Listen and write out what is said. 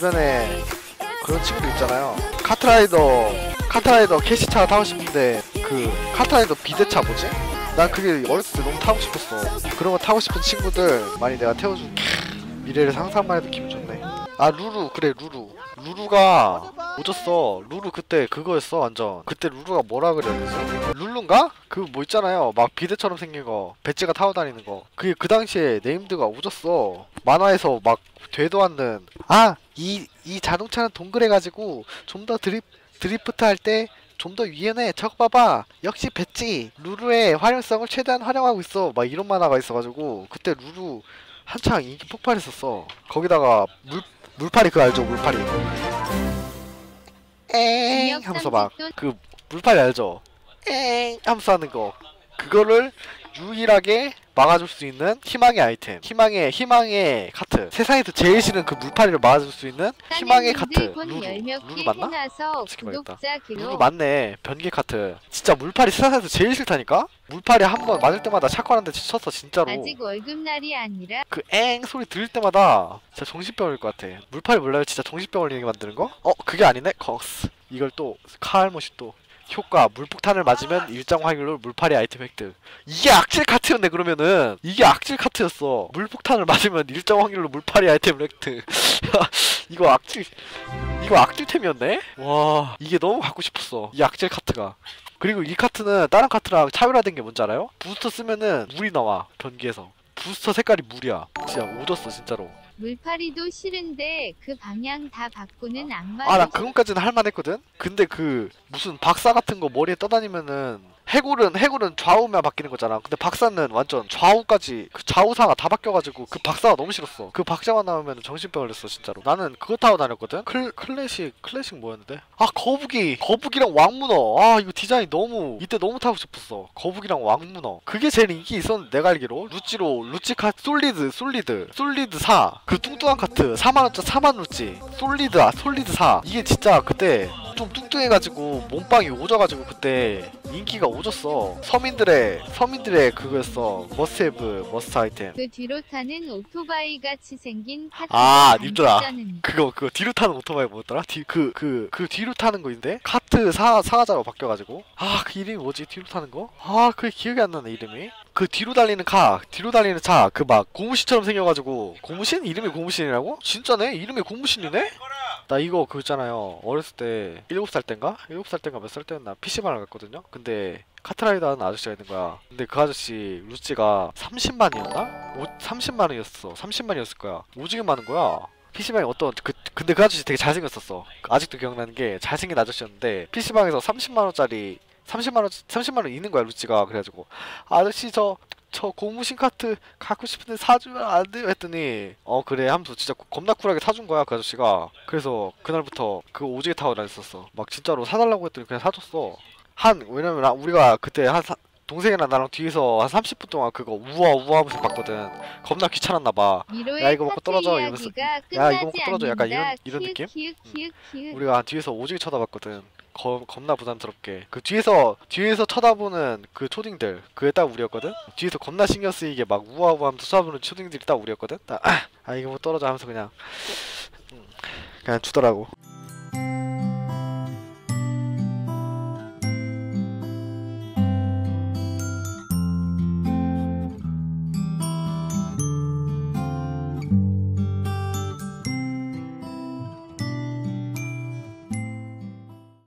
주변에 그런 친구들 있잖아요. 카트라이더 카트라이더 캐시차 타고 싶은데 그 카트라이더 비대차 뭐지? 난 그게 어렸을 때 너무 타고 싶었어. 그런 거 타고 싶은 친구들 많이 내가 태워준 미래를 상상만 해도 기분 좋네. 아 루루. 그래 루루. 루루가 오졌어. 루루 그때 그거였어 완전. 그때 루루가 뭐라 되지? 룰루인가? 그 뭐 있잖아요. 막 비대처럼 생긴 거. 배지가 타고 다니는 거. 그게 그 당시에 네임드가 오졌어. 만화에서 막 되도 않는. 아 이 이 자동차는 동그래가지고 좀 더 드립 드리프트 할 때 좀 더 유연해. 저거 봐봐. 역시 배지 루루의 활용성을 최대한 활용하고 있어. 막 이런 만화가 있어가지고 그때 루루 한창 인기 폭발했었어. 거기다가 물 물파리 그거 알죠? 물파리. 엥 하면서 막 그 물파리 알죠? 엥 하면서 하는 거. 그거를 유일하게 막아줄 수 있는 희망의 아이템 희망의 희망의 카트 세상에서 제일 싫은 그 물파리를 막아줄 수 있는 희망의 카트 루루 루루 맞나? 지켜봐야겠다. 루루 맞네 변기 카트 진짜 물파리 세상에서 제일 싫다니까 물파리 한 번 맞을 때마다 샷건한테 쳤어 진짜로 아직 월급날이 아니라 그 엥 소리 들을 때마다 진짜 정신병 올릴 것 같아. 물파리 몰라요? 진짜 정신병 올리게 만드는 거? 어 그게 아니네? 컥스. 이걸 또 카알못이 또 효과 물폭탄을 맞으면 일정 확률로 물파리 아이템 획득. 이게 악질 카트였네 그러면은 이게 악질 카트였어. 물폭탄을 맞으면 일정 확률로 물파리 아이템 획득. 이거 악질 이거 악질템이었네? 와 이게 너무 갖고 싶었어. 이 악질 카트가. 그리고 이 카트는 다른 카트랑 차별화된 게 뭔지 알아요? 부스터 쓰면은 물이 나와 변기에서. 부스터 색깔이 물이야. 진짜 오졌어 진짜로. 물파리도 싫은데 그 방향 다 바꾸는 악마 아 나 그건까지는 할만했거든. 근데 그 무슨 박사 같은 거 머리에 떠다니면은 해골은 해골은 좌우만 바뀌는 거잖아. 근데 박사는 완전 좌우까지 그 좌우상하 다 바뀌어가지고 그 박사가 너무 싫었어. 그 박사가 나오면 정신병 걸렸어 진짜로. 나는 그거 타고 다녔거든. 클 클래식 클래식 뭐였는데? 아 거북이 거북이랑 왕문어. 아 이거 디자인 너무 이때 너무 타고 싶었어. 거북이랑 왕문어. 그게 제일 인기 있었는데 내가 알기로 루찌로 루찌 카 솔리드 솔리드 솔리드 4. 그 뚱뚱한 카트 4만 원짜 4만 루찌. 솔리드 아 솔리드 4. 이게 진짜 그때 좀 뚱뚱해가지고 몸빵이 오져가지고 그때 인기가 오졌어. 서민들의 서민들의 그거였어. 머스헤브 머스트 아이템. 그 뒤로 타는 오토바이 같이 생긴 카트 아, 님들아. 그거 그거 뒤로 타는 오토바이 뭐였더라? 뒤그그 그 뒤로 타는 거인데 카트 사 사자로 바뀌어가지고 아 그 이름이 뭐지 뒤로 타는 거? 아 그게 기억이 안 나네 이름이. 그 뒤로 달리는 카 뒤로 달리는 차 그 막 고무신처럼 생겨가지고 고무신 이름이 고무신이라고? 진짜네 이름이 고무신이네? 나 이거 그거 있잖아요. 어렸을 때 7살 땐가? 7살 땐가 몇 살 때였나? PC방을 갔거든요? 근데 카트라이더 하는 아저씨가 있는 거야. 근데 그 아저씨 루찌가 30만이었나? 오, 30만원이었어. 30만이었을 거야. 오지게 많은 거야. PC방에 어떤 그 근데 그 아저씨 되게 잘생겼었어. 아직도 기억나는 게 잘생긴 아저씨였는데 PC방에서 30만원짜리 30만원 30만원 있는 거야 루찌가. 그래가지고 아저씨 저 저 고무신 카트 갖고 싶은데 사주면 안 돼요? 했더니 어 그래. 하면서 진짜 겁나 쿨하게 사준 거야 그 아저씨가. 그래서 그날부터 그 오지게 타고 다녔었어. 막 진짜로 사달라고 했더니 그냥 사줬어. 한 왜냐면 나- 우리가 그때 한 사- 동생이랑 나랑 뒤에서 한 30분 동안 그거 우와 우와 하면서 봤거든 겁나 귀찮았나 봐 미로의 야, 이거 먹고 카트 떨어져, 이러면서. 야, 이거 먹고 떨어져. 약간 이런-. 이런 느낌? 키읔, 키읔. 우리가 한 뒤에서 오지게 쳐다봤거든. 겁, 겁나 부담스럽게. 그 뒤에서 뒤에서 쳐다보는 그 초딩들 그게 딱 우리였거든. 뒤에서 겁나 신경 쓰이게 막 우아우아 하면서 쳐다보는 초딩들이 딱 우리였거든. 딱, 아, 아 이거 뭐 떨어져 하면서 그냥 음, 그냥 주더라고.